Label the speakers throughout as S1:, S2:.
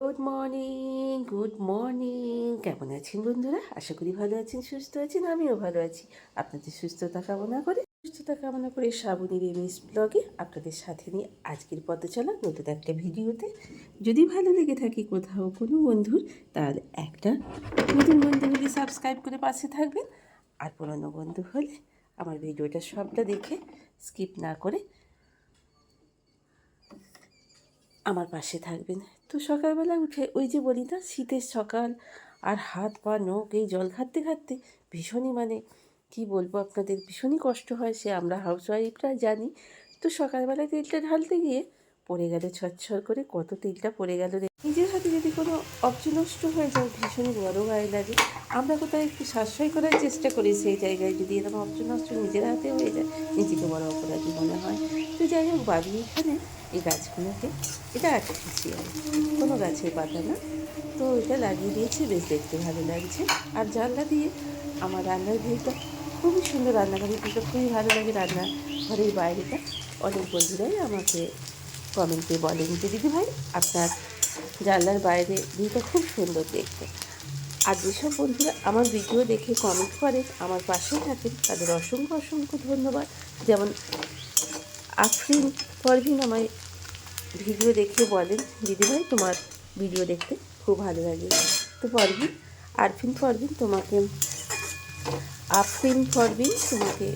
S1: Good morning good morning কেমন আছেন বন্ধুরা? আশা করি ভালো আছেন, সুস্থ আছেন, আমিও ভালো আছি। আপনাদের সুস্থতা কামনা করে, সুস্থতা কামনা করে শ্রাবণীর এমএস ব্লগে আপনাদের সাথে নিয়ে আজকের পথ চলা নতুন একটা ভিডিওতে। যদি ভালো লেগে থাকে কোথাও কোনো বন্ধুর, তাহলে একটা নতুন বন্ধু হলে সাবস্ক্রাইব করে পাশে থাকবেন। আর পুরনো বন্ধু হলে আমার ভিডিওটা সবটা দেখে স্কিপ না করে আমার পাশে থাকবেন। তো সকালবেলা উঠে ওই যে বলি না, শীতের সকাল আর হাত পা, নখ এই জল খাটতে খাটতে ভীষণই মানে কি বলব আপনাদের, ভীষণই কষ্ট হয় সে আমরা হাউসওয়াইফরা জানি। তো সকালবেলা তেলটা ঢালতে গিয়ে পড়ে গেল ছচ্ছর করে, কত তেলটা পড়ে গেল নিজের হাতে যদি কোনো অবজ নষ্ট হয়ে যায়, ভীষণই বড় গায়ে লাগে। আমরা কোথাও একটু সাশ্রয় করার চেষ্টা করি, সেই জায়গায় যদি এরকম অবজ নষ্ট নিজের হাতে হয়ে যায়, নিজেকে বড় অপরাধী মনে হয়। তো যাই হোক, বাড়ি এখানে এই গাছগুলোকে, এটা আর্টিফিশিয়াল কোনো গাছের পাতা না। তো এটা লাগিয়ে দিয়েছি, বেশ দেখতে ভালো লাগছে। আর জানলা দিয়ে আমার রান্নার ভিউটা খুবই সুন্দর রান্নাঘরের ভিউটা খুবই ভালো লাগে রান্না ঘরের বাইরেটা। অনেক বন্ধুরাই আমাকে কমেন্টে বলেন যে দিদি ভাই আপনার জানলার বাইরে ভিউটা খুব সুন্দর দেখতে। আর যেসব বন্ধুরা আমার ভিডিও দেখে কমেন্ট করেন, আমার পাশে থাকেন, তাদের অসংখ্য অসংখ্য ধন্যবাদ। যেমন আফরিন পরভিন আমায় ভিডিও দেখে বলেন, দিদিভাই তোমার ভিডিও দেখতে খুব ভালো লাগে। তো পরভিন আরফিন পরভিন তোমাকে, আফরিন পরভিন তোমাকে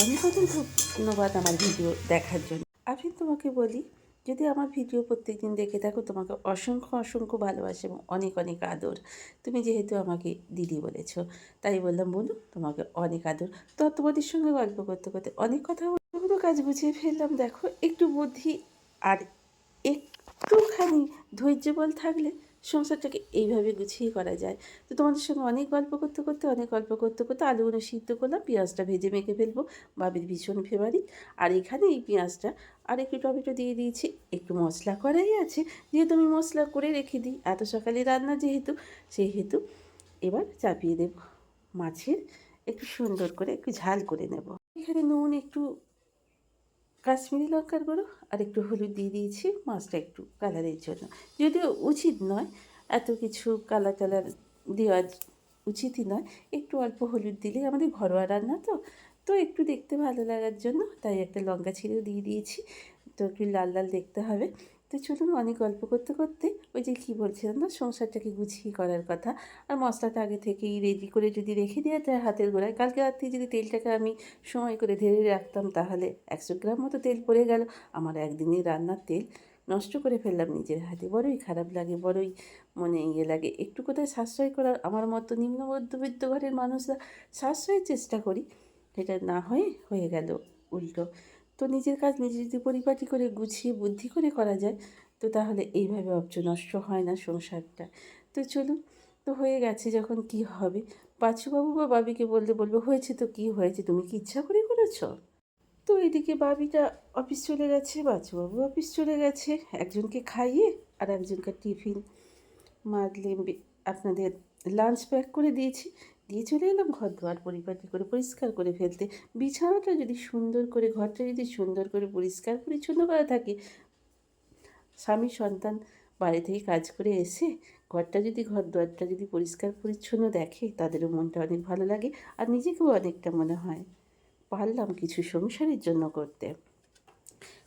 S1: অনেক অনেক ধন্যবাদ আমার ভিডিও দেখার জন্য। আফরিন তোমাকে বলি, যদি আমার ভিডিও প্রত্যেক দিন দেখে থাকো, তোমাকে অসংখ্য অসংখ্য ভালোবাসে এবং অনেক অনেক আদর। তুমি যেহেতু আমাকে দিদি বলেছ, তাই বললাম বলু তোমাকে অনেক আদর। তো তোমাদের সঙ্গে গল্প করতে করতে অনেক কথা বলব কাজ গুছিয়ে ফেললাম, দেখো, একটু বুদ্ধি আর একটুখানি ধৈর্য বল থাকলে সংসারটাকে এইভাবে গুছিয়ে করা যায়। তো তোমাদের সঙ্গে অনেক গল্প করতে করতে, অনেক গল্প করতে করতে আলুগুলো সিদ্ধ করলাম, পেঁয়াজটা ভেজে মেখে ফেলব। বাবির ভীষণ ফেভারিট আর এখানে এই পেঁয়াজটা আর একটু টমেটো দিয়ে দিয়েছি, একটু মশলা করাই আছে, যেহেতু আমি মশলা করে রেখে দিই, এত সকালে রান্না যেহেতু, সেহেতু এবার চাপিয়ে দেব। মাছের একটু সুন্দর করে, একটু ঝাল করে নেব। এখানে নুন একটু কাশ্মীরি লঙ্কার গুঁড়ো আর একটু হলুদ দিয়ে দিয়েছি মাছটা একটু কালারের জন্য। যদিও উচিত নয়, এত কিছু কালার টালার দেওয়া উচিতই নয়। একটু অল্প হলুদ দিলে আমাদের ঘরোয়া রান্না তো তো একটু দেখতে ভালো লাগার জন্য তাই একটা লঙ্কা ছিঁড়েও দিয়ে দিয়েছি। তো একটু লাল লাল দেখতে হবে। তো চলুন, অনেক গল্প করতে করতে ওই যে কী বলছিলাম না, সংসারটাকে গুছিয়ে করার কথা। আর মশলাটা আগে থেকেই রেডি করে যদি রেখে দেওয়া যায় হাতের গোড়ায়, কালকে রাত্রে যদি তেলটাকে আমি সময় করে ধরে রাখতাম, তাহলে একশো গ্রাম মতো তেল পড়ে গেল। আমার একদিনের রান্নার তেল নষ্ট করে ফেললাম নিজের হাতে। বড়ই খারাপ লাগে, বড়ই মনে ইয়ে লাগে। একটু কোথায় সাশ্রয় করার, আমার মতো নিম্ন মধ্যবিত্ত ঘরের মানুষরা সাশ্রয়ের চেষ্টা করি, সেটা না হয়ে হয়ে গেল উল্টো। তো নিজের কাজ নিজে যদি পরিপাটি করে গুছিয়ে বুদ্ধি করে করা যায়, তো তাহলে এইভাবে অবচ নষ্ট হয় না সংসারটা। তো চলুন, তো হয়ে গেছে যখন কি হবে। বাছুবাবু বা বাবিকে বললে বলব, হয়েছে তো কি হয়েছে? তুমি কি ইচ্ছা করে করেছ? তো এদিকে বাবিটা অফিস চলে গেছে বাছুবাবু অফিস চলে গেছে। একজনকে খাইয়ে আর একজনকে টিফিন। মাদলে আপনাদের লাঞ্চ প্যাক করে দিয়েছি। দিয়ে চলে এলাম ঘর দোয়ার পরিপাটি করে পরিষ্কার করে ফেলতে। বিছানাটা যদি সুন্দর করে, ঘরটা যদি সুন্দর করে পরিষ্কার পরিচ্ছন্ন করা থাকে, স্বামী সন্তান বাড়ি থেকে কাজ করে এসে ঘরটা যদি, ঘর দোয়ারটা যদি পরিষ্কার পরিচ্ছন্ন দেখে, তাদেরও মনটা অনেক ভালো লাগে আর নিজেকেও অনেকটা মনে হয়। পারলাম কিছু সংসারের জন্য করতে।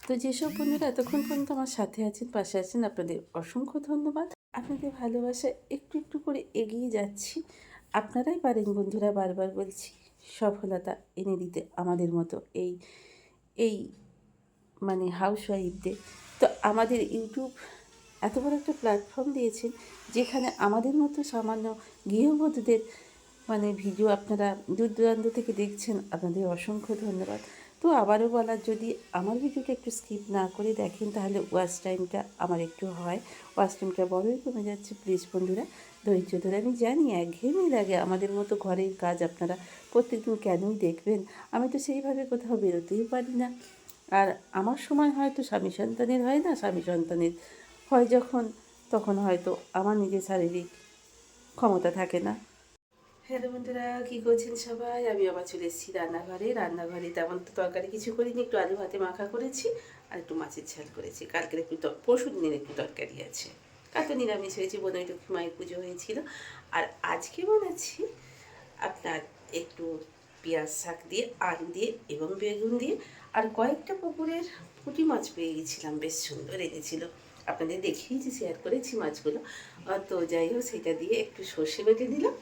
S1: তো যেসব বন্ধুরা এতক্ষণ পর্যন্ত আমার সাথে আছেন, পাশে আছেন, আপনাদের অসংখ্য ধন্যবাদ। আপনাদের ভালোবাসা একটু একটু করে এগিয়ে যাচ্ছি। আপনারাই পারেন বন্ধুরা বারবার বলছি, সফলতা এনে দিতে আমাদের মতো এই এই মানে হাউস ওয়াইফদের তো আমাদের ইউটিউব এত বড় একটা প্ল্যাটফর্ম দিয়েছেন, যেখানে আমাদের মতো সামান্য গৃহবধূদের মানে ভিডিও আপনারা দূর দূরান্ত থেকে দেখছেন, আপনাদের অসংখ্য ধন্যবাদ। তো আবারও বলার যদি আমার ভিডিওটা একটু স্কিপ না করে দেখেন, তাহলে ওয়াচ টাইমটা আমার একটু হয়। ওয়াচ টাইমটা বড়ই কমে যাচ্ছে। প্লিজ বন্ধুরা, ধৈর্য ধরে আমি জানি একঘেয়েমি লাগে আমাদের মতো ঘরের কাজ আপনারা প্রত্যেকদিন কেনই দেখবেন? আমি তো সেইভাবে কোথাও বেরোতেই পারি না। আর আমার সময় হয়তো স্বামী সন্তানের হয় না, স্বামী সন্তানের হয় যখন, তখন হয়তো আমার নিজের শারীরিক ক্ষমতা থাকে না। হ্যালো বন্ধুরা, কী করছেন সবাই? আমি আবার চলে এসেছি রান্নাঘরে। রান্নাঘরে তেমন তো তরকারি কিছু করিনি, একটু আলু ভাতে মাখা করেছি আর একটু মাছের ঝাল করেছি। কালকের একটু পরশু দিনের একটু তরকারি আছে। কাল তো নিরামিষ হয়েছে বোনের লক্ষ্মী মায়ের পুজো হয়েছিল। আর আজকে বানাচ্ছি আপনার একটু পেঁয়াজ শাক দিয়ে আলু দিয়ে এবং বেগুন দিয়ে। আর কয়েকটা পুকুরের পুঁটি মাছ পেয়ে গেছিলাম, বেশ সুন্দর এনেছিল। আপনাদের দেখিয়েছি শেয়ার করেছি মাছগুলো। তো যাই হোক, সেটা দিয়ে একটু সর্ষে বেটে দিলাম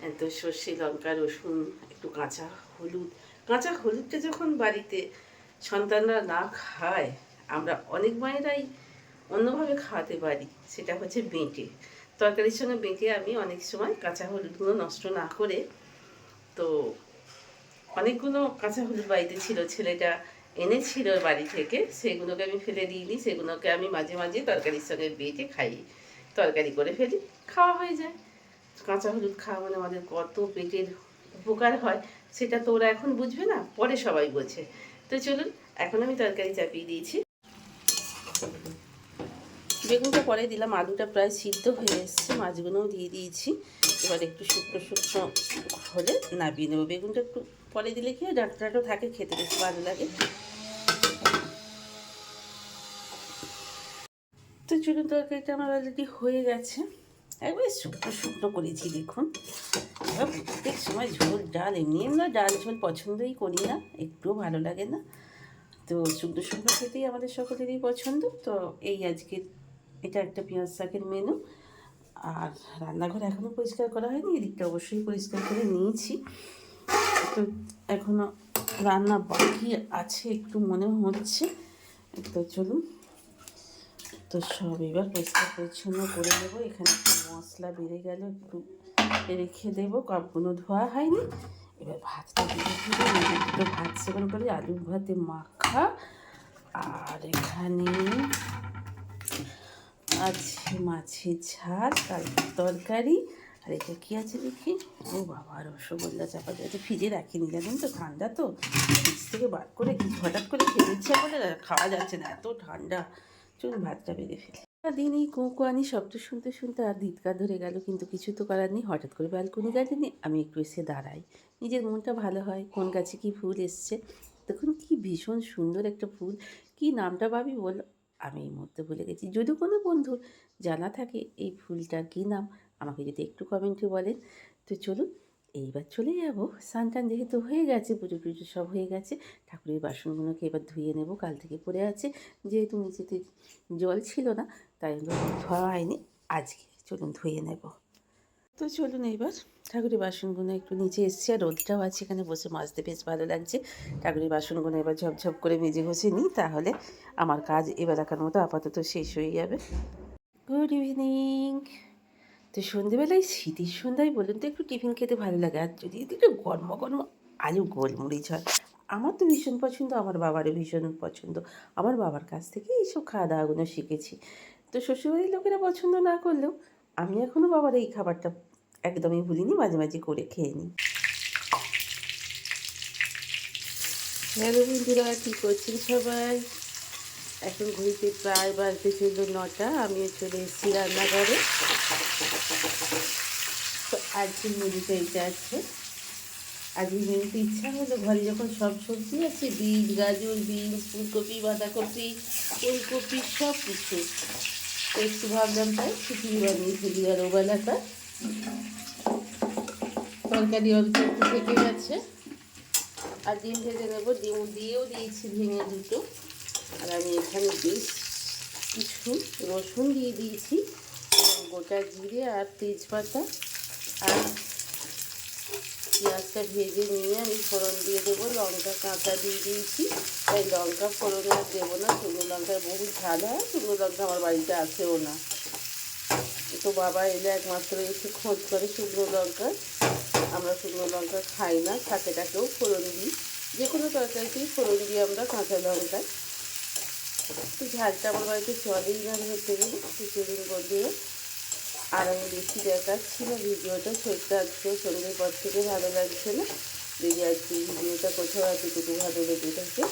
S1: আহ, তো সর্ষে লঙ্কা রসুন একটু কাঁচা হলুদ। কাঁচা হলুদটা যখন বাড়িতে সন্তানরা না খায় আমরা অনেক মায়েরাই অন্যভাবে খাওয়াতে পারি সেটা হচ্ছে বেঁটে। তরকারির সঙ্গে বেঁটে আমি অনেক সময় কাঁচা হলুদগুলো নষ্ট না করে তো অনেকগুলো কাঁচা হলুদ বাড়িতে ছিল ছেলেটা এনেছিল বাড়ি থেকে সেগুলোকে আমি ফেলে দিইনি সেগুলোকে আমি মাঝে মাঝে তরকারির সঙ্গে বেটে খাই তরকারি করে ফেলি খাওয়া হয়ে যায়। কাঁচা হলুদ খাওয়া মানে আমাদের কত পেটের উপকার হয়, সেটা তো ওরা এখন বুঝবে না, পরে সবাই বোঝে। তো চলুন, এখন আমি তরকারি চাপিয়ে দিয়েছি। বেগুনটা পরে দিলাম, আলুটা প্রায় সিদ্ধ হয়ে এসছে, মাছগুলোও দিয়ে দিয়েছি। এবার একটু শুকনো শুকনো হলে নামিয়ে নেব। বেগুনটা একটু পরে দিলে কি ডাঁটাটাও থাকে, খেতে বেশ ভালো লাগে। তো চলুন, তরকারিটা আমার অলরেডি হয়ে গেছে। একবার শুকনো শুকনো করেছি, দেখুন। এবার প্রত্যেক সময় ঝোল, ডাল, এমনি আমরা ডাল ঝোল পছন্দই করি না, একটুও ভালো লাগে না। তো শুকনো শুকনো খেতেই আমাদের সকলেরই পছন্দ, তো এই আজকের এটা একটা পেঁয়াজ শাকের মেনু আর রান্নাঘর এখনও পরিষ্কার করা হয়নি, এদিকটা অবশ্যই পরিষ্কার করে নিয়েছি। তো এখনও রান্না বাকি আছে, একটু মনে হচ্ছে। তো চলুন তো সব এবার পরিষ্কার পরিচ্ছন্ন করে নেব। এখানে মশলা বেড়ে গেল, একটু রেখে দেবো। কাপগুলো ধোয়া হয়নি। এবার ভাতটা দিয়ে দিলে দুটো ভাত সেবন করে আলু ভাতে মাখা। আর এখানে আছে মাছের ঝাল, কালকের তরকারি। আর এটা কী আছে দেখি? ও বাবা, রসগোল্লা চাপা আছে। ফ্রিজে রাখিনি, জানেন তো ঠান্ডা তো। ফ্রিজ থেকে বার করে হঠাৎ করে খেতে ইচ্ছা করে খাওয়া যাচ্ছে না, এত ঠান্ডা। চলুন ভাতটা বেড়ে ফেলি। দিন এই কোঁকোয়ানি শব্দ শুনতে শুনতে আর দিতকার ধরে গেল, কিন্তু কিছু তো করার নেই। হঠাৎ করে ব্যালকনি গার্ডেনে আমি একটু এসে দাঁড়াই। নিজের মনটা ভালো হয়, কোন গাছে কি ফুল এসছে। দেখুন, কি ভীষণ সুন্দর একটা ফুল। কি নামটা ভাবি বল, আমি এই মুহূর্তে ভুলে গেছি। যদি কোনো বন্ধুর জানা থাকে এই ফুলটার কী নাম, আমাকে যদি একটু কমেন্টে বলেন। তো চলুন এইবার চলে যাব। স্নান যেহেতু হয়ে গেছে পুজো টুজো সব হয়ে গেছে, ঠাকুরের বাসনগুলোকে এবার ধুয়ে নেব। কাল থেকে পড়ে আছে, যেহেতু নিচেতে জল ছিল না, তাই ধোয়া হয়নি। আজকে চলুন ধুয়ে নেব। তো চলুন এবার ঠাকুরের বাসনগুলো একটু নিচে এসছে, আর রোদটাও আছে এখানে, বসে মাজতে বেশ ভালো লাগছে। ঠাকুরের বাসনগুলো এবার ঝপঝপ করে মেজে ঘষে নিই, তাহলে আমার কাজ এবেলাকার মতো আপাতত শেষ হয়ে যাবে। Good evening! তো সন্ধেবেলায় শীতের সন্ধ্যায় বলুন তো, একটু টিফিন খেতে ভালো লাগে। আর যদি একটু গরম গরম আলু গোলমরিচ হয়, আমার তো ভীষণ পছন্দ, আমার বাবারও ভীষণ পছন্দ। আমার বাবার কাছ থেকে এইসব খাওয়া দাওয়াগুলো শিখেছি। তো শ্বশুরবাড়ির লোকেরা পছন্দ না করলেও আমি এখনও বাবার এই খাবারটা একদমই ভুলিনি, মাঝে মাঝে করে খেয়ে নিই। হ্যালো বন্ধুরা, কী করছেন সবাই? এখন ঘুরিতে প্রায় বাজতে চলল নটা, আমি চলে এসেছি রান্নাঘরে। তো আজকের মেনুটা এটা আছে আজকের মেনুতে ইচ্ছা হলো ঘরে যখন সব সবজি আছে বিট গাজর, বিনস, ফুলকপি, বাঁধাকপি, ফুলকপি, সব কিছু। একটু ভাবলাম তাই খিচুড়ি বানিয়ে ফেলি আর ওবেলাটা। তরকারি অল্প একটু থেকে গেছে। আর ডিম ভেজে নেব। ডিম দিয়েও দিয়েছি ভেঙে দুটো। আর আমি এখানে বেশ কিছু রসুন দিয়ে দিয়েছি গোটা জিরে আর তেজপাতা আর পেঁয়াজটা ভেজে নিয়ে আমি ফোড়ন দিয়ে দেবো। লঙ্কা কাঁচা দিয়ে দিয়েছি, তাই লঙ্কা ফোড়ন আর দেবো না। শুকনো লঙ্কার বহু ঝাল হয়, শুকনো লঙ্কা আমার বাড়িতে আসেও না। তো বাবা এলে একমাত্র এসে খোঁজ করে শুকনো লঙ্কা। আমরা শুকনো লঙ্কা খাই না শাকেটাকেও ফোড়ন দিই। যে কোনো তরকারিতেই ফোড়ন দিই আমরা কাঁচা লঙ্কায়। তো ঝালটা আমার বাড়িতে চলেই না ধরতে গেলে কিছুদিন বন্ধুরা আর আমি বেশি না ভিডিওটা ছোট্ট আজকে, সন্ধ্যের পর থেকে ভালো লাগছে না। যদি আজকে ভিডিওটা কোথাও এতটুকু ভালো লেগে থাকে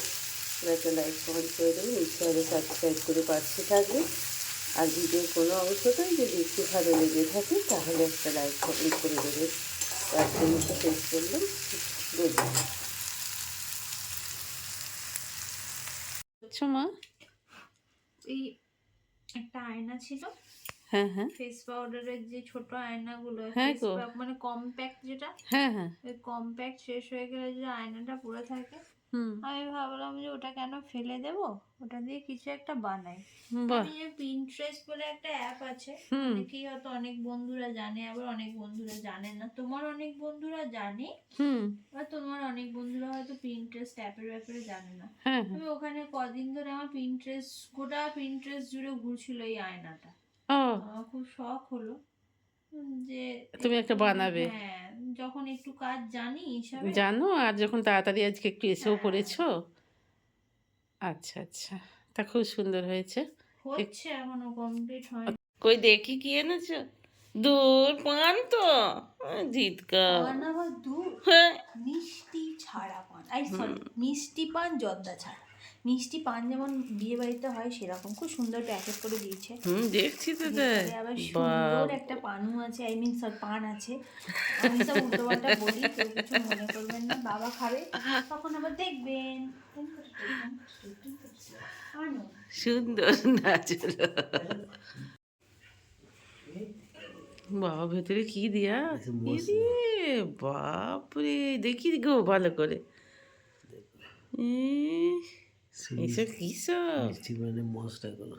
S1: একটা লাইক কমেন্ট করে দেবেন হলে সাবস্ক্রাইব করে পাশে থাকবে আর ভিডিওর কোনো অংশটাই যদি একটু ভালো লেগে থাকে, তাহলে একটা লাইক কমেন্ট করে দেবেন। আজকে মতো শেষ করলাম। গুড আচ্ছা মা। এই
S2: একটা আয়না ছিল।
S1: হ্যাঁ হ্যাঁ।
S2: ফেস পাউডারের যে ছোট আয়নাগুলো
S1: হ্যাঁ
S2: মানে কম্প্যাক্ট যেটা
S1: হ্যাঁ হ্যাঁ।
S2: ওই কম্প্যাক্ট শেষ হয়ে গেলে যে আয়নাটা পড়ে থাকে আমি ভাবলাম যে ওটা কেন ফেলে দেব? ওটা দিয়ে কিছু একটা বানাই। আমি যে পিন্টারেস্ট বলে একটা অ্যাপ আছে অনেকেই হয়তো অনেক বন্ধুরা জানে আবার অনেক বন্ধুরা জানে না। তোমার অনেক বন্ধুরা জানে আর তোমার অনেক বন্ধুরা হয়তো পিন্টারেস্ট অ্যাপের ব্যাপারে জানে না।
S1: হ্যাঁ হ্যাঁ।
S2: আমি ওখানে কদিন ধরে আমার পিন্টারেস্ট গোটা পিন্টারেস্ট জুড়ে ঘুরছিল এই আয়নাটা। আমার খুব শখ হলো। যে
S1: তুমি একটা বানাবে।
S2: হ্যাঁ যখন একটু কাজ জানি
S1: জানো আর যখন তাড়াতাড়ি আজকে একটু এসেও
S2: হ্যাঁ।
S1: পড়েছো? আচ্ছা আচ্ছা। তা খুব সুন্দর হয়েছে।
S2: হচ্ছে এখনও কমপ্লিট হয়
S1: কই দেখি কি এনেছো? দূর পান তো। জিতকা
S2: পান আবার দুধ
S1: হ্যাঁ।
S2: মিষ্টি ছাড়া পান। আই সরি মিষ্টি পান জর্দা ছাড়া। মিষ্টি পান যেমন বিয়ে বাড়িতে হয় সেরকম। খুব সুন্দর প্যাকেট করে দিয়েছে।
S1: হুম দেখছি তো
S2: আবার সুন্দর একটা পানু আছে আই মিন সব পান আছে। আমি সব উল্টোপাল্টা বলি কেউ কিছু মনে করবেন না। বাবা খাবে তখন আবার দেখবেন।
S1: সুন্দর নাচলো। বাবা ভেতরে কি দিয়া? বাপরে দেখি গো ভালো করে। ইস, এসব কি সব
S3: মিষ্টি মানে মশলাগুলো